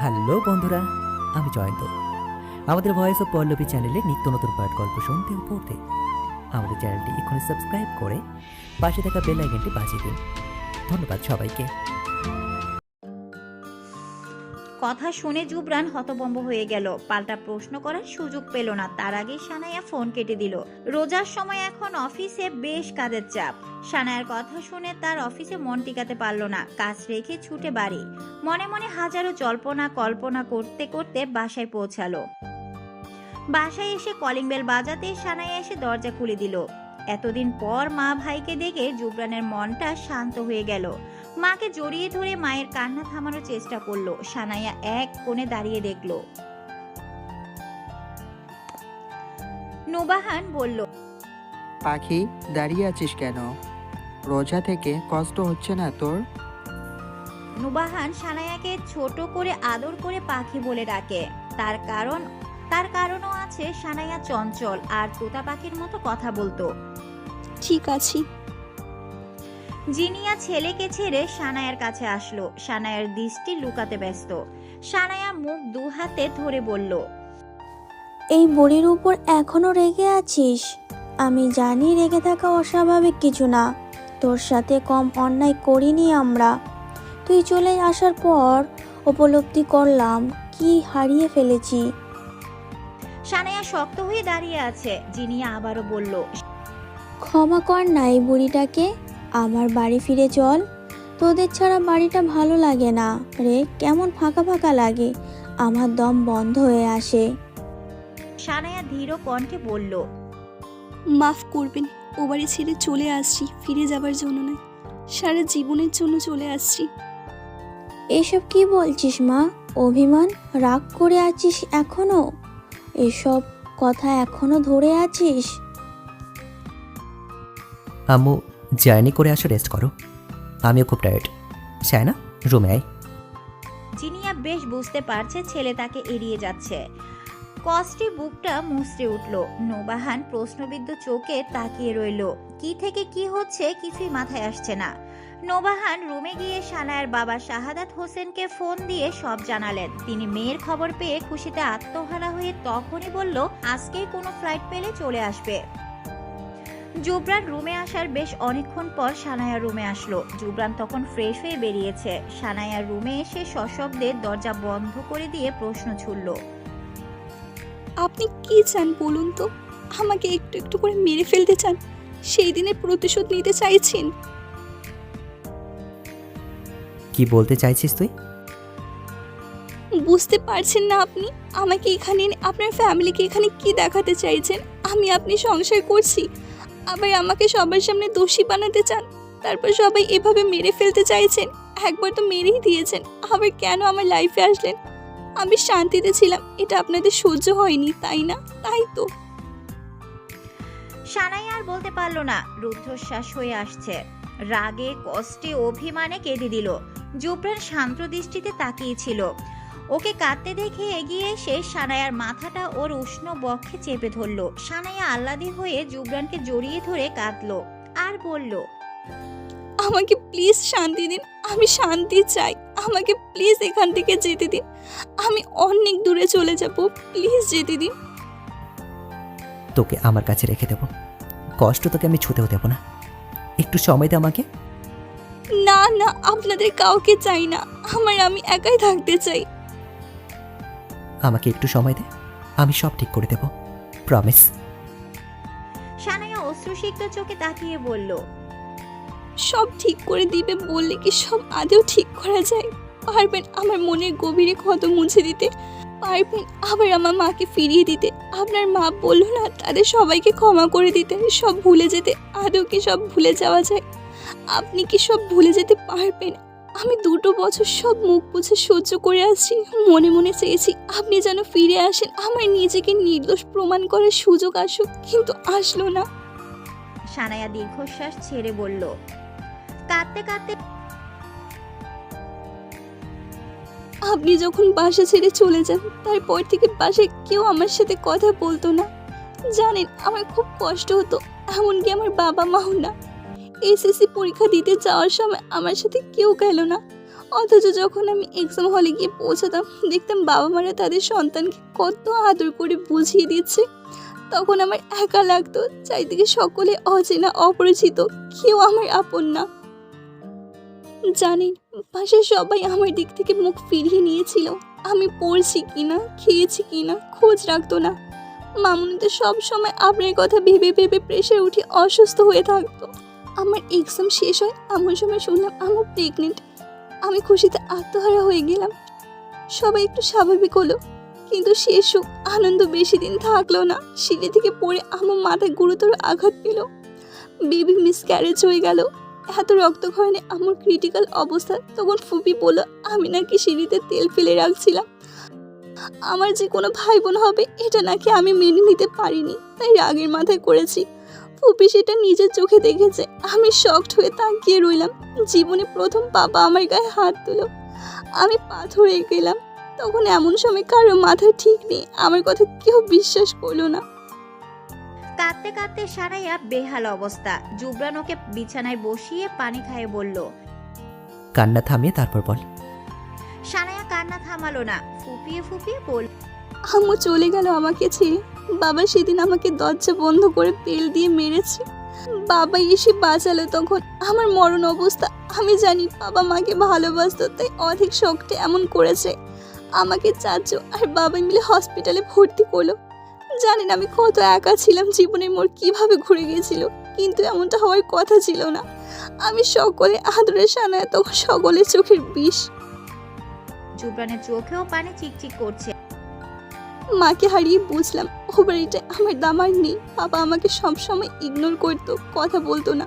Hello বন্ধুরা, আমি জয়ন্ত। আমাদের ভয়েস অফ পল্লবী চ্যানেলে নিত্য নতুন পাঠ গল্প শুনতে ও পড়তে। আমাদের চ্যানেলটি এখনই সাবস্ক্রাইব করে পাশে থাকা বেল আইকনটি বাজিয়ে দিন। ধন্যবাদ সবাইকে। কথা শুনে জুবরান হতবম্ব হয়ে গেল। পাল্টা প্রশ্ন করার সুযোগ পেল না। তার আগেই সানায়া ফোন কেটে দিল। রোজার সময় এখন অফিসে বেশ কাজের চাপ। সানায়ার কথা শুনে তার অফিসে মন টিকাতে পারল না। কাজ রেখে ছুটে বাড়ি। মনে মনে হাজারো জল্পনা কল্পনা করতে করতে বাসায় পৌঁছালো। বাসায় এসে কলিং বেল বাজাতে সানায়া এসে দরজা খুলে দিল। এতদিন পর মা ভাইকে দেখে জুবরানের মনটা শান্ত হয়ে গেল। মাকে জড়িয়ে ধরে মায়ের কান্না থামানোর চেষ্টা করল। সানাইয়া এক কোণে দাঁড়িয়ে দেখল। নুবাহান বলল পাখি দাঁড়িয়ে আছিস কেন? রোজা থেকে কষ্ট হচ্ছে না তোর? নুবাহান সানায়াকে ছোট করে আদর করে পাখি বলে ডাকে। তার কারণ তার কারণও আছে সানাইয়া চঞ্চল আর তোতা পাখির মতো কথা বলতো। ঠিক আছি। জিনিয়া ছেলেকে ছেড়ে সানায়ার কাছে আসলো। সানায়ার দৃষ্টি লুকাতে ব্যস্ত। সানায়া মুখ দু হাতে ধরে বলল এই বুড়ির উপর এখনও রেগে আছিস? আমি জানি রেগে থাকা অস্বাভাবিক কিছু না। তোর সাথে কম অন্যায় করিনি আমরা। তুই চলে আসার পর উপলব্ধি করলাম কি হারিয়ে ফেলেছি। সানায়া শক্ত হয়ে দাঁড়িয়ে আছে। জিনিয়া আবারও বলল ক্ষমা কর না এই বুড়িটাকে আমার বাড়ি ফিরে চল। তোদের ছাড়া বাড়িটা ভালো লাগে না রে কেমন ফাঁকা ফাঁকা লাগে আমার দম বন্ধ হয়ে আসে। সানায়া ধীর কণ্ঠে বলল মাফ করবেন ও বাড়ি ছেড়ে চলে আসছি ফিরে যাবার জন্য নয় সারা জীবনের জন্য চলে আসছি। এসব কি বলছিস মা? অভিমান? রাগ করে আছিস এখনও? এসব কথা এখনও ধরে আছিস? আম্মু, জার্নি করে আসো রেস্ট করো। আমিও খুব টায়ার্ড চাই না রুমে আয় জিনিয়া বেশ বুঝতে পারছে, ছেলে তাকে এড়িয়ে যাচ্ছে। কষ্টি বুকটা মুচড়ে উঠল। নৌবাহান প্রশ্নবিদ্ধ চোখে তাকিয়ে রইল। কি থেকে কি হচ্ছে কিছুই মাথায় আসছে না। নৌবাহান রুমে গিয়ে সানায়ের বাবা শাহাদাত হোসেনকে ফোন দিয়ে সব জানালেন। তিনি মেয়ের খবর পেয়ে খুশিতে আত্মহারা হয়ে তখনই বলল, আজকেই কোনো ফ্লাইট পেলে চলে আসবে। জুবরান রুমে আসার বেশ অনেকক্ষণ পর সানায়া রুমে আসলো। জুবরান তখন ফ্রেশ হয়ে বেরিয়েছে। সানায়া রুমে এসে সশব্দে দরজা বন্ধ করে দিয়ে প্রশ্ন ছুড়ল। আপনি কি চান বলুন তো? আমাকে একটু একটু করে মেরে ফেলতে চান। সেই দিনের প্রতিশোধ নিতে চাইছেন। কি বলতে চাইছিস তুই? বুঝতে পারছেন না আপনি? আমাকে এখানে এনে আপনার ফ্যামিলিকে এখানে কি দেখাতে চাইছেন? আমি আপনি সংসার করছি। আবার আমাকে সবার সামনে দোষী বানাতে চান? তারপর সবাই এভাবে মেরে ফেলতে চাইছেন। একবার তো মেরেই দিয়েছেন। আবার কেন আমার লাইফে আসলেন? আমি শান্তিতে ছিলাম। এটা আপনাদের সহ্য হয়নি, তাই না? তাই তো। সানায়া আর বলতে পারল না। রুদ্ধশ্বাস হয়ে আসছে। রাগে, কষ্টে, অভিমানে কেঁদে দিল। জুবরান শান্ত দৃষ্টিতে তাকিয়েছিল ওকে কাঁদতে দেখে এগিয়ে এসে সানায়ার মাথাটা ওর উষ্ণ বক্ষে চেপে ধরলো। সানায়া আহ্লাদি হয়ে জুবরানকে জড়িয়ে ধরে কাঁদলো আর বলল আমাকে প্লিজ শান্তি দিন আমি শান্তি চাই। আমাকে প্লিজ এখান থেকে যেতে দিন। আমি অনেক দূরে চলে যাব প্লিজ যেতে দিন। তোকে আমার কাছে রেখে দেবো। কষ্ট তোকে আমি ছুতেও দেবো না। একটু সময় দে আমাকে। না না আপনাদের কাউকে চাই না। আমার আমি একাই থাকতে চাই। আমাকে একটু সময় দে। আমি সব ঠিক করে দেবো। প্রমিস সানায়া অশ্রুসিক্ত চোখে তাকিয়ে বলল সব ঠিক করে দিবে বললে কি সব আদেও ঠিক করা যায়? পারবেন আমার মনের গভীরে ক্ষত মুছে দিতে। পারবেন আবার আমার মাকে ফিরিয়ে দিতে। আপনার মা বলল না তাদের সবাইকে ক্ষমা করে দিতে। সব ভুলে যেতে আদৌ কি সব ভুলে যাওয়া যায়? আপনি কি সব ভুলে যেতে পারবেন? আমি দুটো বছর সব মুখ বুঝে সহ্য করে আসছি। মনে মনে চেয়েছি আপনি যেন ফিরে আসেন। আমার নিজেকে নির্দোষ প্রমাণ করার সুযোগ আসুক কিন্তু আসলো না। সানায়া দীর্ঘশ্বাস ছেড়ে বলল কাঁদতে কাঁদতে আপনি যখন বাসা ছেড়ে চলে যান তারপর থেকে বাসায় কেউ আমার সাথে কথা বলতো না। জানেন আমার খুব কষ্ট হতো এমনকি আমার বাবা মাও না। এসএসসি পরীক্ষা দিতে যাওয়ার সময় আমার সাথে কেউ গেল না। অথচ যখন আমি এক্সাম হলে গিয়ে পৌঁছাতাম, দেখতাম বাবা মারা তাদের সন্তানকে কত আদর করে বুঝিয়ে দিচ্ছে। তখন আমার একা লাগতো, চারিদিকে সকলে অচেনা, অপরিচিত, কেউ আমার আপন না। জানেন পাশে সবাই আমার দিক থেকে মুখ ফিরিয়ে নিয়েছিল, আমি পড়ছি কিনা, খেয়েছি কিনা, খোঁজ রাখতো না। মামুনি তো সব সময় আপনার কথা ভেবে ভেবে প্রেশার উঠে অসুস্থ হয়ে থাকতো। আমার এক্সাম শেষ হয়, এমন সময় শুনলাম আমার প্রেগনেন্ট আমি খুশিতে আত্মহারা হয়ে গেলাম। সবাই একটু স্বাভাবিক হলো, কিন্তু সে সুখ, আনন্দ বেশি দিন থাকল না। সিঁড়ি থেকে পড়ে আমার মাথায় গুরুতর আঘাত পেল। বেবি মিস ক্যারেজ হয়ে গেল। এত রক্তক্ষরণে আমার ক্রিটিক্যাল অবস্থা, তখন ফুপি বলল, আমি নাকি সিঁড়িতে তেল ফেলে রাখছিলাম। আমার যে কোনো ভাই বোন হবে, এটা নাকি আমি মেনে নিতে পারিনি। তাই রাগের মাথায় করেছি। ফুপি সেটা নিজের চোখে দেখেছে। আমি শকড হয়ে তাকিয়ে রইলাম। জীবনে প্রথম বাবা আমার গায়ে হাত তুলো। আমি পাথর গেলাম। তখন এমন সময় কারও মাথা ঠিক নেই। আমার কথা কেউ বিশ্বাস করল না। কাঁদতে কাঁদতে সারাইয়া বেহাল অবস্থা। জুবরান ওকে বিছানায় বসিয়ে পানি খাইয়ে বলল কান্না থামিয়ে তারপর বল। সানায়া কান্না থামালো না। ফুপিয়ে ফুপিয়ে বলল আম্মু চলে গেল আমাকে ছেড়ে। বাবা সেদিন আমাকে দরজা বন্ধ করে পেল দিয়ে মেরেছে। বাবা এসে বাঁচালো তখন। আমার মরণ অবস্থা, আমি জানি বাবা মাকে ভালোবাসতো, তাই অধিক শখটে এমন করেছে। আমাকে চাচু আর বাবা মিলে হসপিটালে ভর্তি করল। জানেন আমি কত একা ছিলাম জীবনের মোড় কীভাবে ঘুরে গিয়েছিল, কিন্তু এমনটা হওয়ার কথা ছিল না। আমি সকলে আদরের সানায়, তখন সকলের চোখের বিষ। জুবরানের চোখেও পানি চিকচিক করছে। মাকে হারিয়ে বুঝলাম, ও বাড়িটা আমার দামার নেই। বাবা আমাকে সবসময় ইগনোর করতো, কথা বলতো না।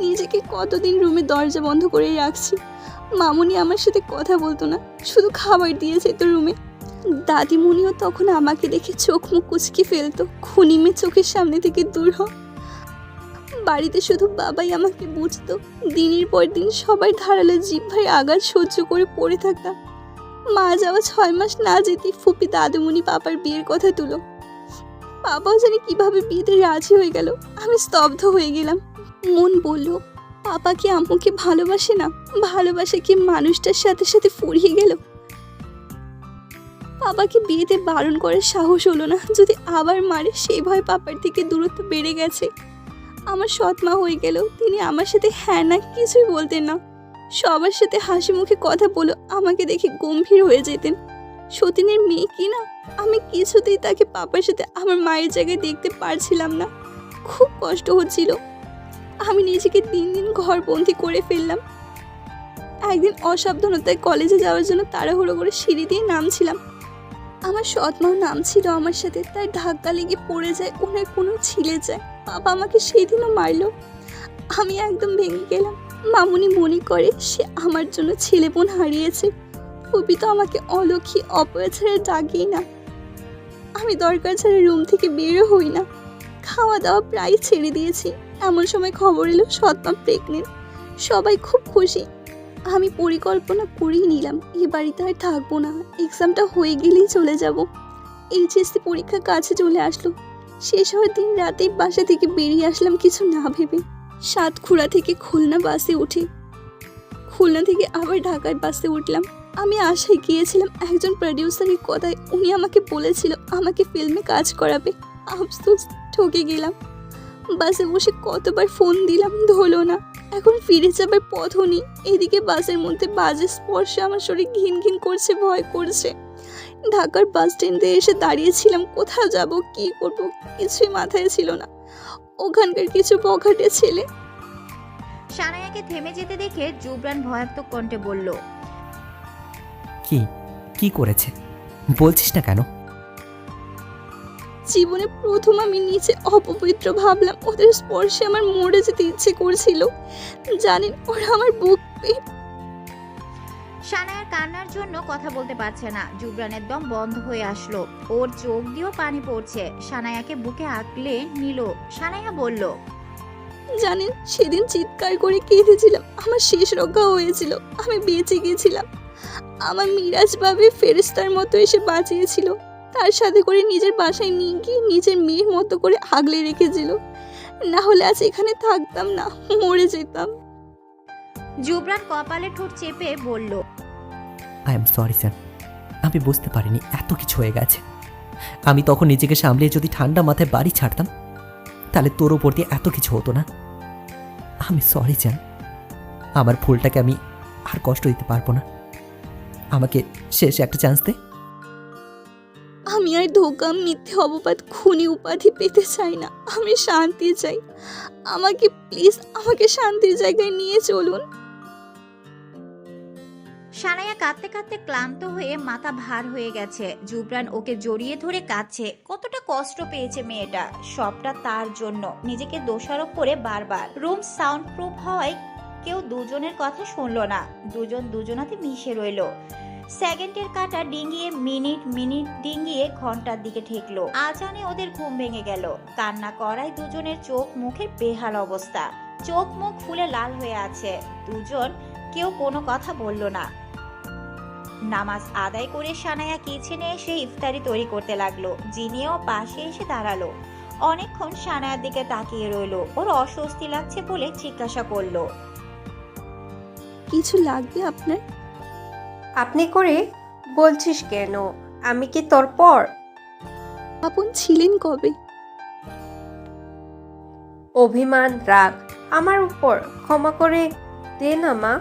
নিজেকে কতদিন রুমে দরজা বন্ধ করে রাখছি, মামুনি আমার সাথে কথা বলতো না, শুধু খাবার দিয়ে যেত রুমে দাদিমণিও তখন আমাকে দেখে চোখ মুখ কুচকে ফেলতো, খুনিমে চোখের সামনে থেকে দূর হ। বাড়িতে শুধু বাবাই আমাকে বুঝতো, দিনের পর দিন সবাই ধারালো ভাই আঘাত সহ্য করে পড়ে থাকতাম। মা যাওয়া ছয় মাস না যেতে ফুপি দাদুমণি পাপার বিয়ের কথা তুলো। বাবাও জানি কীভাবে বিয়েতে রাজি হয়ে গেল। আমি স্তব্ধ হয়ে গেলাম। মন বলল পাপা কি আম্মুকে ভালোবাসে না? ভালোবাসে কি মানুষটার সাথে সাথে ফুরিয়ে গেল? বাবাকে বিয়েতে বারণ করার সাহস হলো না। যদি আবার মারে সেই ভয় পাপার থেকে দূরত্ব বেড়ে গেছে। আমার সৎমা হয়ে গেল তিনি আমার সাথে হ্যাঁ না কিছুই বলতেন না। সবার সাথে হাসি মুখে কথা বলো আমাকে দেখে গম্ভীর হয়ে যেতেন। সতীনের মেয়ে কি না? আমি কিছুতেই তাকে পাপার সাথে আমার মায়ের জায়গায় দেখতে পারছিলাম না। খুব কষ্ট হচ্ছিল। আমি নিজেকে দিন দিন ঘরবন্দি করে ফেললাম। একদিন অসাবধানতায় কলেজে যাওয়ার জন্য তাড়াহুড়ো করে সিঁড়ি দিয়ে নামছিলাম। আমার সৎমাও নামছিল আমার সাথে তার ধাক্কা লেগে পড়ে যায় ওনার কোনো ছিলে যায়। বাবা আমাকে সেদিনও মারলো। আমি একদম ভেঙে গেলাম। মামুনি মনে করে সে আমার জন্য ছেলে বোন হারিয়েছে। ফুপি তো আমাকে অলক্ষী অপয়া ছাড়া ডাকেই না। আমি দরকার ছাড়া রুম থেকে বেরো হই না। খাওয়া দাওয়া প্রায় ছেড়ে দিয়েছি। এমন সময় খবর এলো সৎমা প্রেগনেন্ট সবাই খুব খুশি। আমি পরিকল্পনা করেই নিলাম। এ বাড়িতে আর থাকব না। এক্সামটা হয়ে গেলেই চলে যাব। এইচএসসি পরীক্ষা কাছে চলে আসলো। শেষ হওয়ার দিন রাতেই বাসা থেকে বেরিয়ে আসলাম কিছু না ভেবে। সাতক্ষুড়া থেকে খুলনা বাসে উঠি। খুলনা থেকে আবার ঢাকার বাসে উঠলাম। আমি আশায় গিয়েছিলাম একজন প্রডিউসারের কথায় উনি আমাকে বলেছিল, আমাকে ফিল্মে কাজ করাবে। আফসোস, ঠকে গেলাম। বাসে বসে কতবার ফোন দিলাম, ধরলো না। এখন ফিরে যাবার পথও নেই এদিকে বাসের মধ্যে বাজে স্পর্শে আমার শরীর ঘিন ঘিন করছে, ভয় করছে। ঢাকার বাস স্ট্যান্ডে এসে দাঁড়িয়েছিলাম কোথাও যাব, কি করব, কিছুই মাথায় ছিল না। ওখানকার কিছু বখাটে ছেলে। সানায়াকে থেমে যেতে দেখে জুবরান ভয়াত্মক কণ্ঠে বলল কি? কি করেছে? বলছিস না কেন? জীবনে প্রথম আমি নিচে অপবিত্র ভাবলাম ওদের স্পর্শে আমার মরে যেতে ইচ্ছে করছিল। জানেন ওরা আমার বুক পেয়ে সানায়ার কান্নার জন্য কথা বলতে পারছে না। জুবরানের দম বন্ধ হয়ে আসলো। ওর চোখ দিয়েও পানি পড়ছে। সানায়াকে বুকে আঁকলে নিল। সানায়া বলল জানেন সেদিন চিৎকার করে কেঁদেছিলাম। আমার শেষ রক্ষা হয়েছিল। আমি বেঁচে গেছিলাম। আমার মিরাজ ভাবে ফেরিস্তার মতো এসে বাঁচিয়েছিল। তার সাথে করে নিজের বাসায় নিয়ে গিয়ে নিজের মেয়ের মতো করে আগলে রেখেছিল। না হলে আজ এখানে থাকতাম না মরে যেতাম। জুবরান কপালে ঠোঁট চেপে বলল আই এম সরি স্যার আমি বুঝতে পারিনি, এত কিছু হয়ে গেছে। আমি তখন নিজেকে সামলিয়ে যদি ঠান্ডা মাথায় বাড়ি ছাড়তাম, তাহলে তোর ওপর দিয়ে এত কিছু হতো না। আমি সরি জান আমার ভুলটাকে আমি আর কষ্ট দিতে পারব না। আমাকে শেষ একটা চান্স দে। আমি আর ধোকা মিথ্যে অপবাদ, খুনি উপাধি পেতে চাই না। আমি শান্তি চাই। আমাকে প্লিজ আমাকে শান্তির জায়গায় নিয়ে চলুন। সানায়া কাঁদতে কাঁদতে ক্লান্ত হয়ে মাথা ভার হয়ে গেছে। জুবরান ওকে জড়িয়ে ধরে কাঁদছে। কতটা কষ্ট পেয়েছে মেয়েটা। সবটা তার জন্য। নিজেকে দোষারোপ করে বারবার। রুম সাউন্ড প্রুফ হওয়ায় কেউ দুজনের কথা শুনলো না। দুজন দুজনাতে মিশে রইল। সেকেন্ডের কাটা ডিঙ্গিয়ে মিনিট মিনিট ডিঙ্গিয়ে ঘণ্টার দিকে ঠেকলো। আজানে ওদের ঘুম ভেঙে গেল। কান্না করায় দুজনের চোখ মুখের বেহাল অবস্থা। চোখ মুখ ফুলে লাল হয়ে আছে। দুজন কেউ কোনো কথা বলল না। নামাজ আদায় করে সানায়া কিচেনে এসে ইফতারি তৈরি করতে লাগল। জিনিও পাশে এসে দাঁড়াল। অনেকক্ষণ সানায়ার দিকে তাকিয়ে রইল। ওর অস্বস্তি লাগছে বলে জিজ্ঞাসা করল। কিছু লাগবে আপনার? আপনি করে বলছিস কেন? আমি কি তোর পর? আপন ছিলেন কবে? অভিমান রাগ আমার উপর। ক্ষমা করে দে না মা।